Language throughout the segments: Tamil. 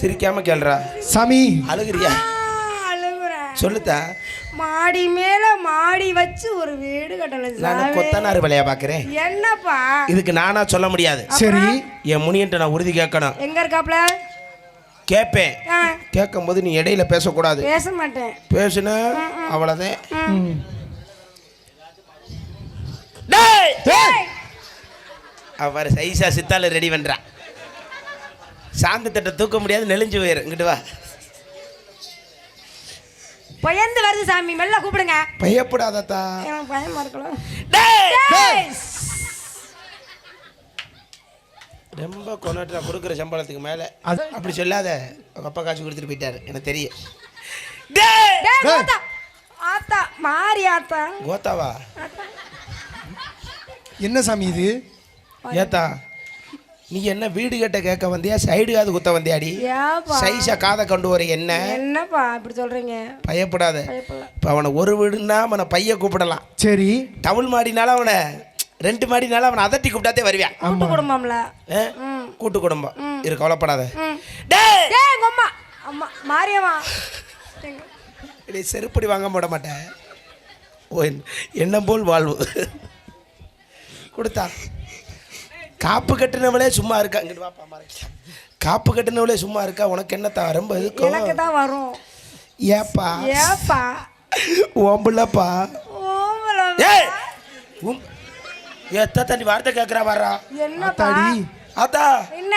சிரிக்காம கேள்றா சாமி. அழுகுறியா? சொல்லுத்தா. மாடி மேல மாடி வச்சு ஒரு வீடு கட்டணும் நான் கொத்தனார் வேலையா பாக்குறேன்? என்னப்பா? இதுக்கு நானா சொல்ல முடியாது. சரி. என் முனியன்ட்ட நான் உறுதி கேட்கணும். எங்க இருக்காப்ல? கேட்பேன். ஆ, கேட்கும்போது நீ இடையில பேசக்கூடாது. பேச மாட்டேன். பேசுன ஏய், அவர் சைஸா சித்தால ரெடி பண்றான். சாந்து தட்டை தூக்க முடியாது நெளிஞ்சு போயிரு. இங்கிட்டு வா. பயந்து வருது சாமி மெல்ல கூப்பிடுங்க. பயப்படாதத்தா. எனக்கு பயமா இருக்கலாம் ரொம்ப கொண்டாட்டு கொடுக்குற சம்பளத்துக்கு மேலே. அது அப்படி சொல்லாத. உங்க அப்பா காசு கொடுத்துட்டு போயிட்டாரு. எனக்கு தெரியும். டேய்! டேய், கோத்தா. ஆத்தா மாறி ஆத்தா. கோத்தாவா? என்ன சாமி இது? ஏத்தா? நீ என்ன வீடு கட்ட கேட்க வந்தியா? சைடு காது குத்த வந்தியாடி? சைஸா காதை கொண்டு வர என்ன? என்னப்பா இப்படி சொல்றீங்க? பயப்படாத. இப்போ அவனை ஒரு வீடுன்னா அவனை பைய கூப்பிடலாம். சரி. டவுல் மாடினால அவனை ரெண்டு மாடினால அவனை அதட்டி கூப்பிட்டாதே வருவான் கூட்டு குடும்பம்ல. கூட்டு குடும்பம். இரு கவலைப்படாத. டேய்! டேய் எங்க அம்மா. அம்மா மாரியம்மா. இதை செருப்படி வாங்க போட மாட்டேன். ஓ என்- எண்ணம் போல் வாழ்வு. கொடுத்தா. காப்பு கட்டினவளே சும்மா இருக்கா? இங்கிட்டு வாப்பா மறைக்க காப்பு கட்டினவளே சும்மா இருக்கா? உனக்கு என்னத்தா? ரொம்ப எனக்கு இருக்கும் தான் வரும். ஏப்பா? ஏப்பா? ஓம்புலப்பா ஏய்! உம். எத்த தண்ணி வார்த்தை கேட்குறா வர்றா என்னப்பா? தாடி ஆத்தா என்ன?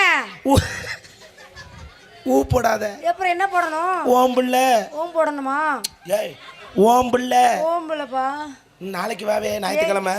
ஊ போடாத. அப்புறம் என்ன போடணும்? ஓம்புள்ள ஓம் போடணுமா? ஏய் ஓம்புள்ள ஓம்புலப்பா நாளைக்கு வாவே ஞாயிற்றுக்கிழமை.